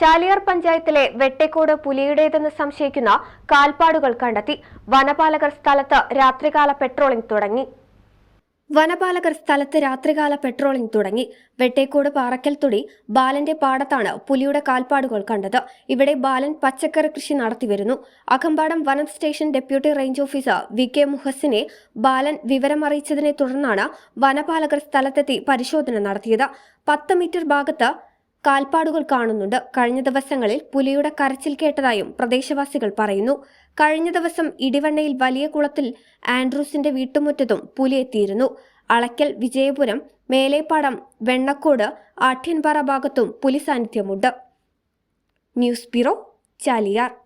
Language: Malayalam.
Chaliyar പഞ്ചായത്തിലെ വെട്ടേക്കോട് പുലിയുടേതെന്ന് സംശയിക്കുന്ന കാൽപ്പാടുകൾ കണ്ടെത്തി. വനപാലകർ സ്ഥലത്ത് രാത്രികാല പെട്രോളിംഗ് തുടങ്ങി. വനപാലകർ സ്ഥലത്ത് രാത്രികാല പെട്രോളിംഗ് തുടങ്ങി. വെട്ടേക്കോട് പാറക്കൽ തുടി ബാലന്റെ പാടത്താണ് പുലിയുടെ കാൽപ്പാടുകൾ കണ്ടത്. ഇവിടെ ബാലൻ പച്ചക്കറി കൃഷി നടത്തിവരുന്നു അകമ്പാടം വനം station deputy range officer V K മുഹസിനെ Balan വിവരമറിയിച്ചതിനെ തുടർന്നാണ് വനപാലകർ സ്ഥലത്തെത്തി പരിശോധന നടത്തിയത്. പത്ത് മീറ്റർ ഭാഗത്ത് കാൽപ്പാടുകൾ കാണുന്നുണ്ട്. കഴിഞ്ഞ ദിവസങ്ങളിൽ പുലിയുടെ കരച്ചിൽ കേട്ടതായും പ്രദേശവാസികൾ പറയുന്നു. കഴിഞ്ഞ ദിവസം ഇടിവണ്ണയിൽ വലിയ കുളത്തിൽ ആൻഡ്രൂസിന്റെ വീട്ടുമുറ്റത്തും പുലി എത്തിയിരുന്നു. അളക്കൽ വിജയപുരം മേലേപ്പാടം വെണ്ണക്കോട് ആഠ്യൻപാറ ഭാഗത്തും പുലി സാന്നിധ്യമുണ്ട്. News bureau Chaliyar.